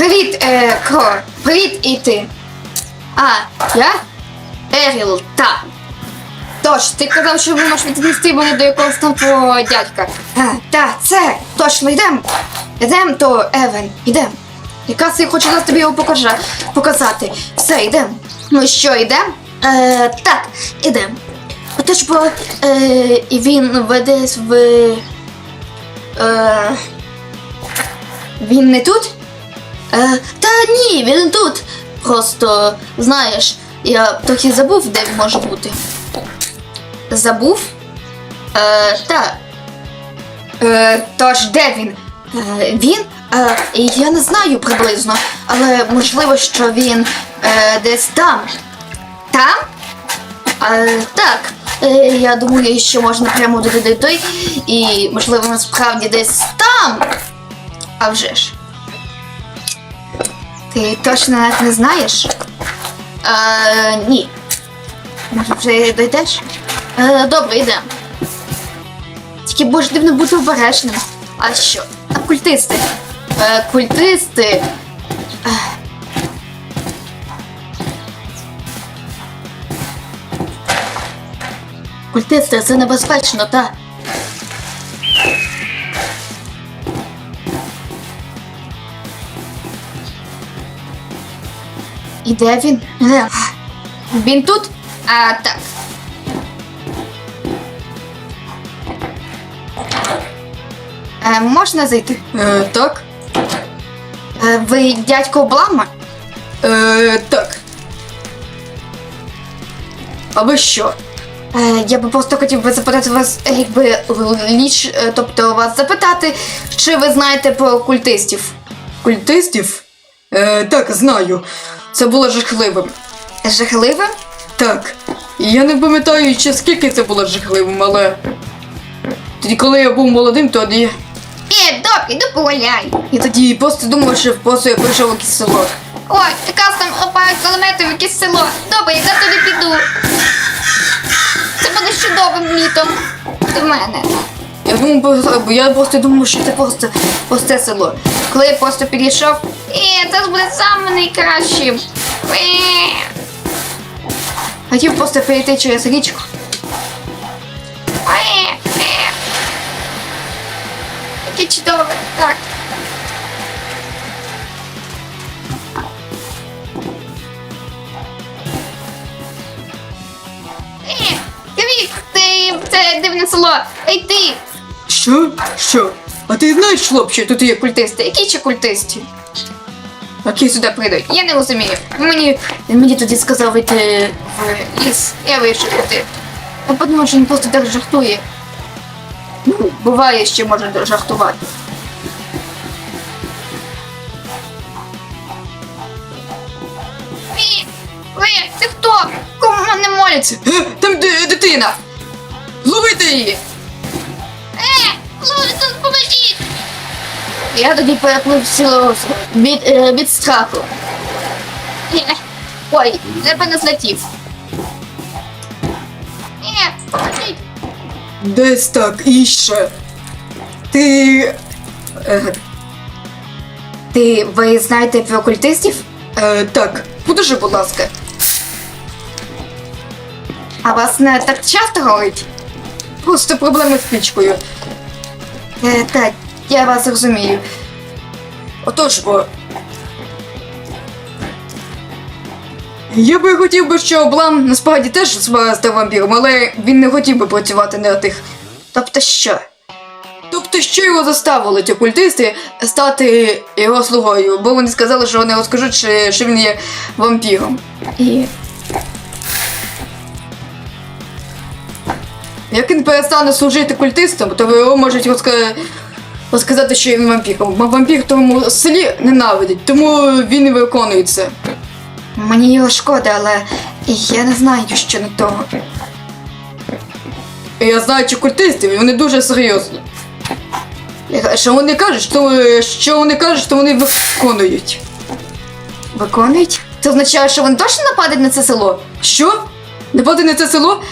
привіт, е, Кро. Привіт і ти. А, я? Еріл, так. Тож, ти казав, що ви можете віднести мене до якогось там твого дядька. А, так, це, точно, йдемо. Йдемо до Евен, йдемо. Якраз я хочу зараз тобі його покажа, показати. Все, йдемо. Ну що, йдемо? Е, так, йдемо. Отож, бо е, він веде в. Е, він не тут? Е, та ні, він тут. Просто, знаєш, я трохи забув, де він може бути. Забув? Е, так. Е, тож, де він? Е, він? Е, я не знаю приблизно, але можливо, що він е, десь там. Там? Е, так. Е, я думаю, що можна прямо туди дойти, і можливо насправді десь там. А вже ж. Ти точно навіть не знаєш? Е, ні. Може, вже дойдеш? Е, добре, йдемо. Тільки будеш дивно бути обережним. А що? А культисти? Е, культисти. Е. Культисти, це небезпечно, так. І де він? Він тут? А, так. Е, можна зайти? Е, так. Е, ви дядько Облама? Е, так. А ви що? Е, я би просто хотів би запитати вас, якби ліч, е, тобто вас запитати, чи ви знаєте про культистів? Культистів? Е, так, знаю. Це було жахливим. Жахливим? Так. Я не пам'ятаю, чи скільки це було жахливим, але. Тоді, коли я був молодим, тоді. Е, добре, йду погуляй. Я тоді просто думав, що просто я прийшов у якесь село. Ой, якраз там опають кулемети в якесь село. Добре, я туди піду. Це буде чудовим літом для мене. Я просто- я просто думав, що це просто просте село. Коли я просто підійшов, е, це буде саме найкращим. Е, Хотів просто перейти через річку. е, е. Яке чудове. Так. Дивне село. Ей ти! Що? Що? А ти знаєш, хлопче, тут є. Культисти, які ще культисти? Які сюди прийдуть? Я не розумію. Мені, мені тоді сказав йти в ліс. Я вирішив йти. Я подумав, що він просто так жартує. Ну, буває, що може жартувати. Ви, ви, ти хто? Кому не моляться? Е, там дитина! Ловити її! Поможіть! Я тоді переплив сіло від, е, від страху. Ой, тебе не злетів. Десь так, і ще. Ти. Е, Ти, ви знаєте про окультистів? е, так, подожди, будь ласка. А вас не так часто говорять? Просто проблеми з пічкою. Е, так, я вас розумію. Отож, бо. Я би хотів би, що Облам насправді теж став вампіром, але він не хотів би працювати на тих. Тобто що? Тобто, що його заставили ті культисти стати його слугою, бо вони сказали, що вони розкажуть, що він є вампіром. І... Як він перестане служити культистам, то його можуть розка... розказати, що він вампіром. Вампір в тому селі ненавидять, тому він і виконує це. Мені його шкода, але я не знаю, що не того. Я знаю, чи культистів, і вони дуже серйозні. Що вони кажуть, що, що вони кажуть, що вони виконують. Виконують? Це означає, що вони точно нападуть на це село? Що? Напади на це село?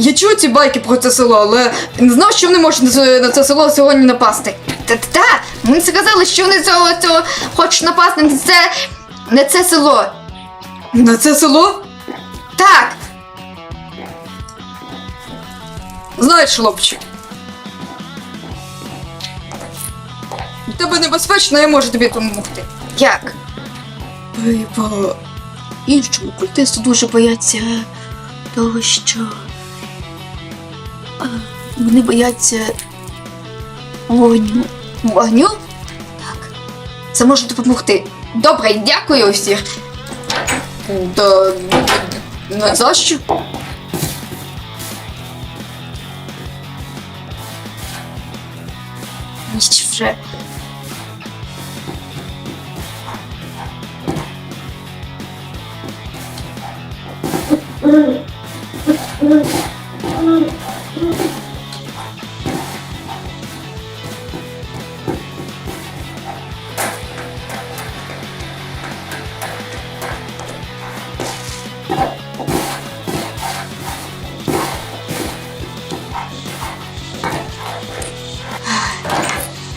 Я чув ці байки про це село, але не знав, що вони можуть на це, село сьогодні напасти. Та-та-та! вони сказали, що вони цього, цього хочуть напасти на це, на це село. На це село? Так, Знаєш, хлопчик. Тебе небезпечно, я можу тобі допомогти. як? По іншому культисти дуже бояться того, що вони бояться вогню. Вогню? Так. Це може допомогти. Добре, дякую всіх. Да, не за що. Ніч вже.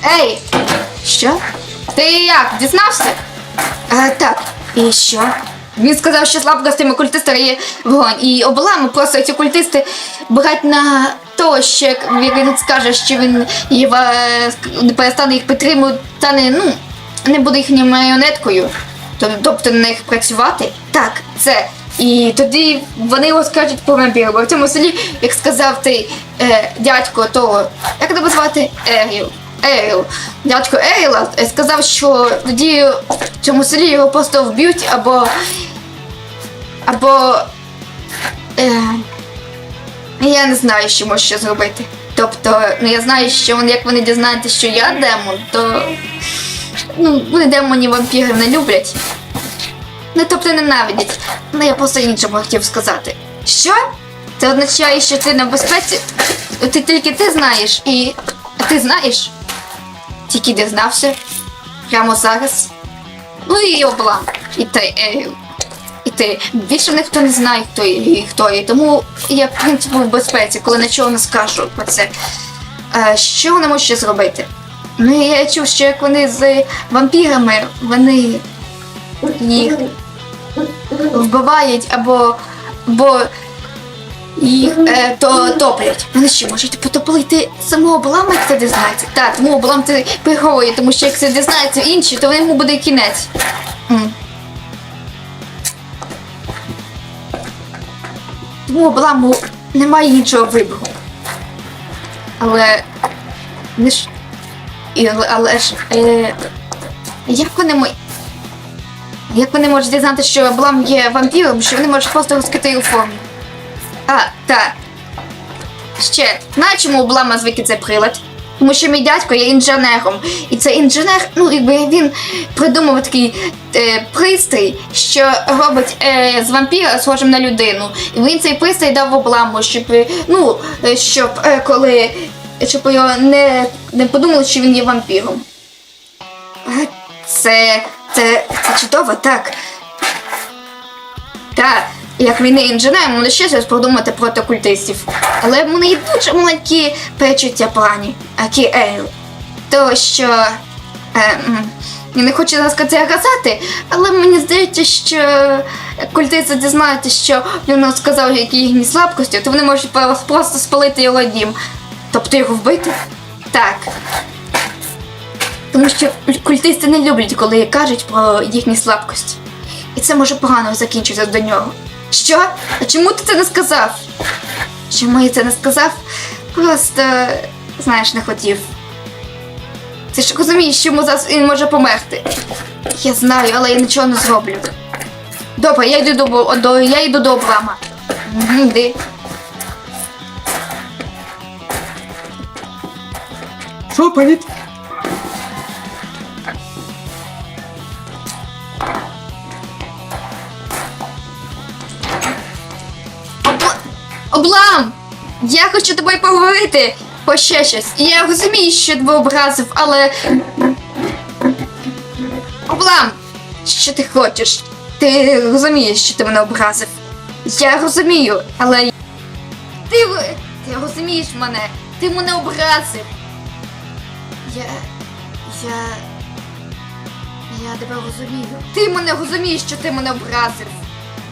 Ей! Що? Ти як, дізнався? А, так, і що? Він сказав, що слабкостями культиста є вогонь. І облами просто ці культисти брать на то, що як він скаже, що він не перестане їх підтримувати, стане, ну, не буде їхньою маріонеткою. Тобто на них працювати. Так, це. І тоді вони його скажуть по вампіру. Бо в цьому селі, як сказав ти е, дядько того, як тебе звати? Еріл. Еріл. Дядько Еріла е, сказав, що тоді в цьому селі його просто вб'ють або. або. Е, я не знаю, що може ще зробити. Тобто, ну я знаю, що вони, як вони дізнаються, що я демон, то. Ну, вони демоні вампірів не люблять. Ну, тобто ненавидять. Ну, я просто іншому хотів сказати. Що? Це означає, що ти на безпеці? Ти тільки ти знаєш і. Ти знаєш? Тільки дізнався. Прямо зараз. Ну і облам. І ти, Еріл. І ти. Більше ніхто не знає, хто і хто є. Тому я, в принципі, в безпеці, коли нічого не скажу про це. А, що вони можуть ще зробити? Ну, я чув, що як вони з вампірами, вони їх вбивають або, або їх е, то топлять. Вони що, можуть потопити самого облама, як це дізнається? Так, тому облам це приховує, тому що як це дізнаються інші, то йому буде кінець. М. Тому обламу немає іншого вибору. Але. Не ж. І, але, ж. Е, як вони мо... Як вони можуть дізнатися, що Облам є вампіром, що вони можуть просто розкрити його форму? А, так. Ще, знаєш, чому у Облама звики цей прилад? Тому що мій дядько є інженером. І цей інженер, ну якби він придумав такий е, пристрій, що робить е, з вампіра схожим на людину. І він цей пристрій дав обламу, щоб е, ну, е, щоб е, коли щоб його не, не подумали, що він є вампіром. Це, це, це чудово, так. Так, як він є інженером, може ще щось подумати проти культистів. Але в мене є дуже маленькі перечуття плані, які Ейл. То що. Е, я не хочу зараз це казати, але мені здається, що культисти дізнаються, що він сказав, які їхні слабкості, то вони можуть просто спалити його дім. Тобто його вбити? Так. Тому що культисти не люблять, коли кажуть про їхні слабкості. І це може погано закінчитися до нього. Що? А чому ти це не сказав? Чому я це не сказав? Просто, знаєш, не хотів. Ти ж розумієш, що йому зараз він може померти. Я знаю, але я нічого не зроблю. Добре, я йду до, до я йду до Облама. Угу, йди. Що, привіт? Облам! Я хочу тобою поговорити про ще щось. Я розумію, що тебе образив, але. Облам! Що ти хочеш? Ти розумієш, що ти мене образив. Я розумію, але. Ти, ти розумієш мене, ти мене образив. Я. Я. Я тебе розумію. Ти мене розумієш, що ти мене образив.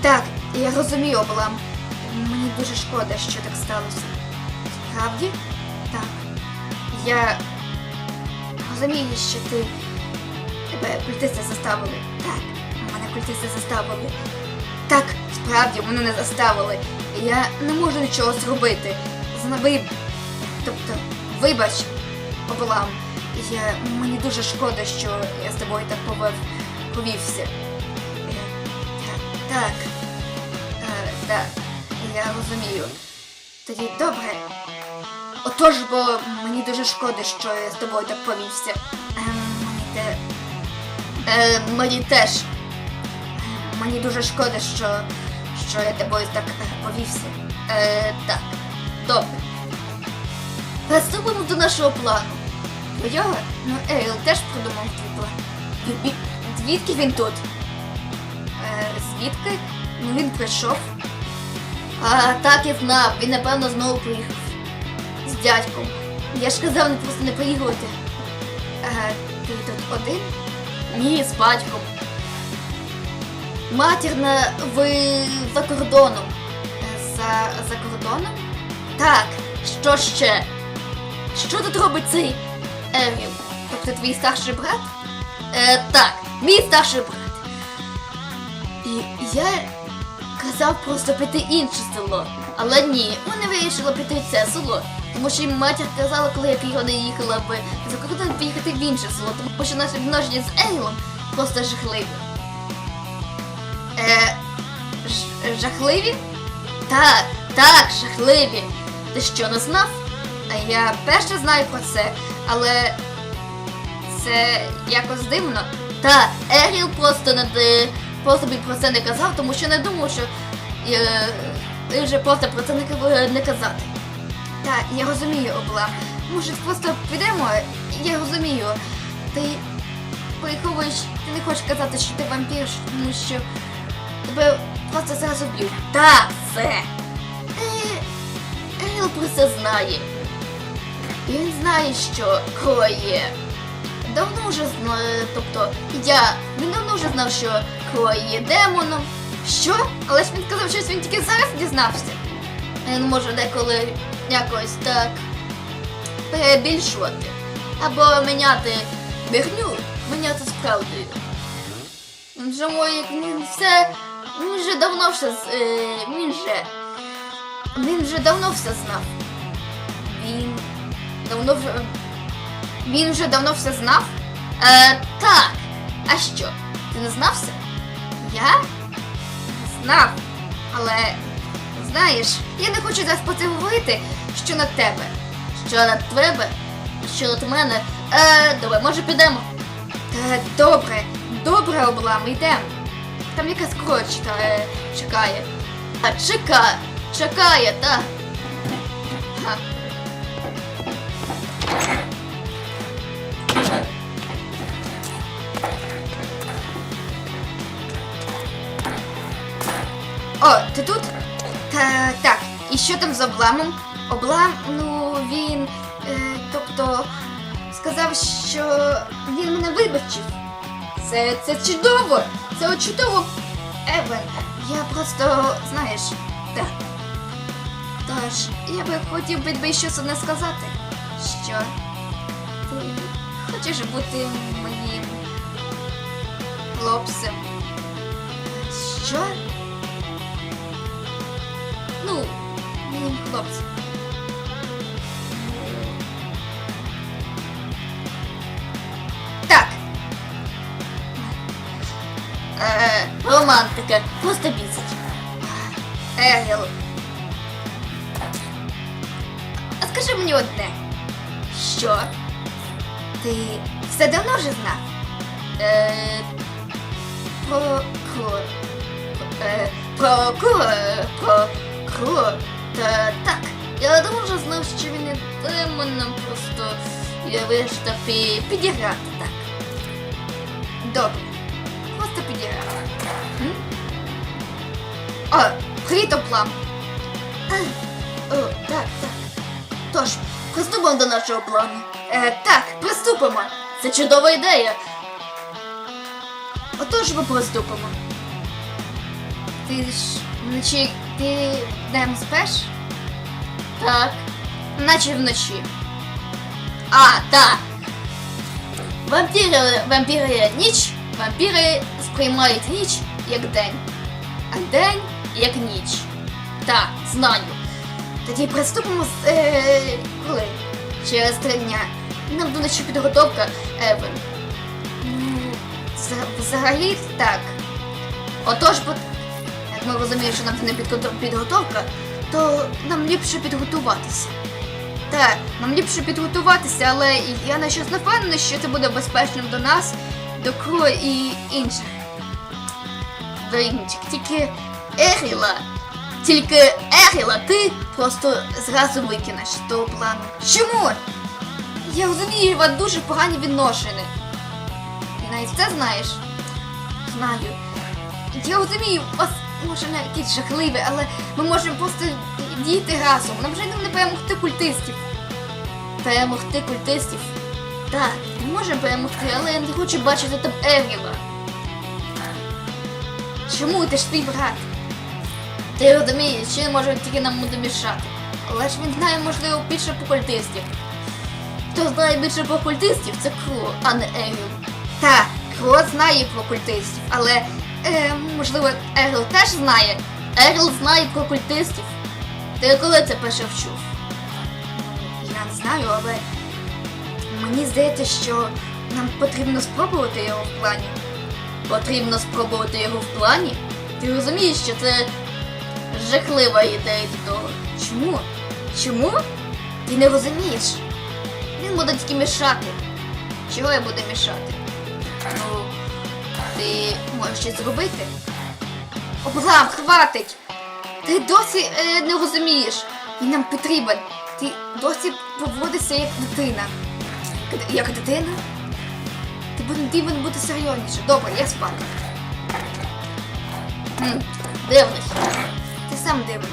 Так, я розумію, Облам. Дуже шкода, що так сталося. Справді? Так. Я розумію, що ти. Тебе культисти заставили. Так, мене культисти заставили. Так, справді мене не заставили. Я не можу нічого зробити. Знави. Тобто, вибач, Облам. Я, мені дуже шкода, що я з тобою так повев, повівся. Е, та- Так. Е, так, я розумію. Тоді добре. Отож, бо мені дуже шкода, що я з тобою так повівся. Е, те. Е, мені теж. Е, Мені дуже шкода, що, що я тобою так е, повівся. Е, так, добре. Приступимо до нашого плану. Його? Ну, Ейл теж придумав твій план. Ві- ві- Звідки він тут? Е, звідки? Ну він прийшов. А, так і знав, він напевно знову приїхав. З дядьком. Я ж казав не просто не приїхати. Е, ти тут один? Ні, з батьком. Матір на ви за кордоном. Е, За, за кордоном? Так, що ще? Що тут робить цей Еріл? Тобто твій старший брат? Е, так, мій старший брат. І я казав просто піти інше село. Але ні, вони вирішили піти це село. Тому що їм матір казала, коли його не їхала би за кордон поїхати в інше село, тому що наші відношення з Ерілом просто жахливі. Е, жахливі? Так, так, жахливі. Ти що не знав? Я перше знаю про це, але це якось дивно. Та, Еріл просто не просто б про це не казав, тому що не думав, що е, ти вже просто про це не, не казати. Так, я розумію, Обла. Може, просто підемо? Я розумію. Ти приховуєш, ти не хочеш казати, що ти вампір, тому що тебе просто зараз уб'ють. Так, все. Е, про це знає. Він знає, що є. Давно вже знає, тобто я він давно вже знав, що Кро є демоном. Що? Але ж він сказав, що він тільки зараз дізнався. Він може деколи якось так перебільшувати. Або міняти брехню, міняти справдою. Він же мой, він все. Він вже давно все е, він же. Він вже давно все знав. Він давно вже. Він вже давно все знав? Е, так. А що? Ти не знав все? Я? Знав. Але знаєш, я не хочу зараз про це говорити, що на тебе. Що на тебе, що над мене. Е, добре, може підемо. Та добре, добре, облам, йдемо. Там якась крочка е, чекає. А чекає, чекає, так. О, ти тут? Та, так, і що там з обламом? Облам, ну він. Е, тобто сказав, що він мене вибачив. Це, це чудово! Це чудово. Евен, я просто, знаєш, так. Тож, я би хотів би щось одне сказати. Що? Ти хочеш бути моїм хлопцем? Що? Ну, моїм хлопцем. Так. Е, романтика. Просто бісить. Егел. А скажи мені одне. Що? Ти все давно вже знав? Е, про. Е, про кро. Про кро. Та так. Я давно вже знав, що він не демоном, просто я вирішив пі- підіграти так. Добре. Просто підіграти. М? О, привіт, Оплам. Е, О, так, так. Тож, приступимо до нашого плану. Е, так, приступимо. Це чудова ідея. Отож ми приступимо. Ти ж вночі ти днем спеш? Так. Наче вночі. А, так. Вампіри, вампіри ніч, вампіри сприймають ніч як день, а день як ніч. Так, знаю. Тоді приступимо з. Е, коли? Через три дня. Нам до ночі підготовка, Евен. Взагалі так. Отож, ми розуміємо, що нам не підготов- підготовка, то нам ліпше підготуватися. Так, нам ліпше підготуватися, але я на щось не впевнений, що це буде безпечним до нас, до Кро і інших. До інших. Тільки Еріла. Тільки Еріла ти просто зразу викинеш з того плану. Чому? Я розумію, у вас дуже погані відношення. Навіть це знаєш? Знаю. Я розумію, у вас може не якісь жахливі, але ми можемо просто діяти разом. Нам вже не перемогти культистів. Перемогти культистів. Так, ми можемо перемогти, але я не хочу бачити там Евіла. Чому ти ж твій брат? Ти розумієш, що може тільки нам буде мішати. Але ж він знає, можливо, більше про культистів. Хто знає більше про культистів, це Кро, а не Егіл. Так, Кро знає про культистів, але е, можливо Егіл теж знає. Егіл знає про культистів. Ти коли це перше вчув? Я не знаю, але мені здається, що нам потрібно спробувати його в плані. Потрібно спробувати його в плані? Ти розумієш, що це жахлива ідея до того. Чому? Чому? Ти не розумієш. Він буде тільки мішати. Чого я буду мішати? Ну, ти можеш щось зробити? Облам, хватить! Ти досі е, не розумієш. Він нам потрібен. Ти досі поводишся як дитина. Як- дитина? Ти потрібен бути серйозніше. Добре, я спав. Дивись. Ти сам дивний.